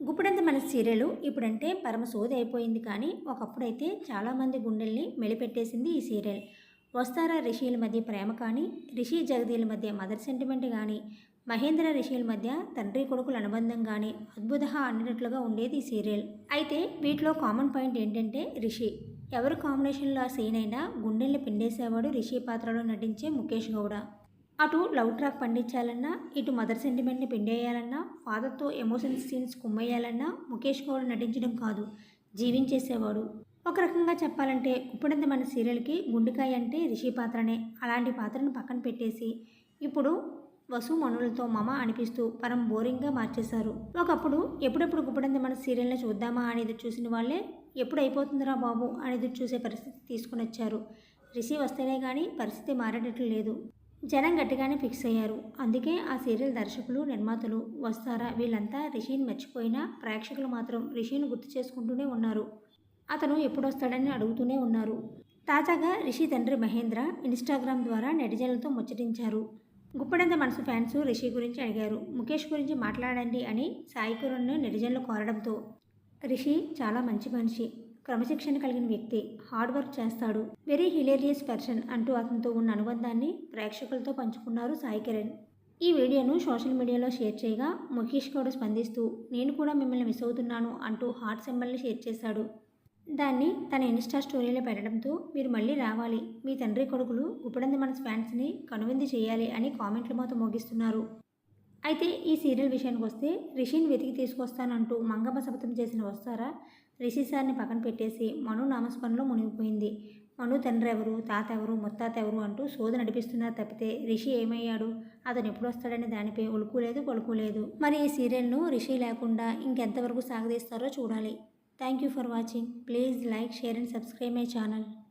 గుప్పుడంత మన సీరియల్ ఇప్పుడంటే పరమ సోది అయిపోయింది కానీ ఒకప్పుడైతే చాలామంది గుండెల్ని మెలిపెట్టేసింది ఈ సీరియల్ వస్తారా రిషిల మధ్య ప్రేమ కానీ రిషి జగదీల మధ్య మదర్ సెంటిమెంట్ కానీ మహేంద్ర రిషిల మధ్య తండ్రి కొడుకుల అనుబంధం కానీ అద్భుత అన్నట్లుగా ఉండేది ఈ సీరియల్. అయితే వీటిలో కామన్ పాయింట్ ఏంటంటే రిషి. ఎవరు కాంబినేషన్లో ఆ సీన్ అయినా గుండెల్ని పిండేసేవాడు రిషి పాత్రలో నటించే ముఖేష్ గౌడ. అటు లవ్ ట్రాక్ పండించాలన్నా ఇటు మదర్ సెంటిమెంట్ని పిండేయాలన్నా ఫాదర్తో ఎమోషన్స్ సీన్స్ కుమ్మేయాలన్నా ముఖేష్ గౌడ్ నటించడం కాదు జీవించేసేవాడు. ఒక రకంగా చెప్పాలంటే ఇప్పుడంత మన సీరియల్కి గుండెకాయ అంటే రిషి పాత్రనే. అలాంటి పాత్రను పక్కన పెట్టేసి ఇప్పుడు వసు మనులతో మమ అనిపిస్తూ పరం బోరింగ్గా మార్చేశారు. ఒకప్పుడు ఎప్పుడెప్పుడు గుప్పడంత మన సీరియల్ని చూద్దామా అనేది చూసిన వాళ్ళే ఎప్పుడు అయిపోతుందిరా బాబు అనేది చూసే పరిస్థితి తీసుకుని వచ్చారు రిషి వస్తేనే కానీ పరిస్థితి మారేటట్లు లేదు. జనం గట్టిగానే ఫిక్స్ అయ్యారు. అందుకే ఆ సీరియల్ దర్శకులు నిర్మాతలు వస్తారా? వీళ్ళంతా రిషిని మర్చిపోయినా ప్రేక్షకులు మాత్రం రిషిని గుర్తు చేసుకుంటూనే ఉన్నారు. అతను ఎప్పుడొస్తాడని అడుగుతూనే ఉన్నారు. తాజాగా రిషి తండ్రి మహేంద్ర ఇన్స్టాగ్రామ్ ద్వారా నెటిజన్లతో ముచ్చటించారు. గుప్పడంత మనసు ఫ్యాన్స్ రిషి గురించి అడిగారు. ముఖేష్ గురించి మాట్లాడండి అని సాయి నెటిజన్లు కోరడంతో. రిషి చాలా మంచి మనిషి. క్రమశిక్షణ కలిగిన వ్యక్తి హార్డ్ వర్క్ చేస్తాడు. వెరీ హిలేరియస్ పర్సన్ అంటూ అతనితో ఉన్న అనుబంధాన్ని ప్రేక్షకులతో పంచుకున్నారు సాయి కిరణ్. ఈ వీడియోను సోషల్ మీడియాలో షేర్ చేయగా ముఖేష్ గౌడ్ స్పందిస్తూ నేను కూడా మిమ్మల్ని మిస్ అవుతున్నాను అంటూ హార్ట్ సింబల్ని షేర్ చేశాడు. దాన్ని తన ఇన్స్టా స్టోరీలో పెట్టడంతో మీరు మళ్ళీ రావాలి. మీ తండ్రి కొడుకులు గుప్పడంది మన ఫ్యాన్స్ని కనువింది చేయాలి అని కామెంట్ల మాత్రం మోగిస్తున్నారు. అయితే ఈ సీరియల్ విషయానికి వస్తే రిషిని వెతికి తీసుకొస్తానంటూ మంగమ్మ శపథం చేసిన వస్తారా? రిషి సార్ని పక్కన పెట్టేసి మను నామస్మరణలో మునిగిపోయింది. మను తండ్రి ఎవరు తాత ఎవరు ముత్తాత ఎవరు అంటూ శోధ నడిపిస్తున్నారు తప్పితే రిషి ఏమయ్యాడు? అతను ఎప్పుడు వస్తాడనే దానిపై ఒలుకులేదు లేదు లేదు. మరి ఈ సీరియల్ను రిషి లేకుండా ఇంకెంతవరకు సాగదీస్తారో చూడాలి. Thank you for watching. Please like share and subscribe my channel.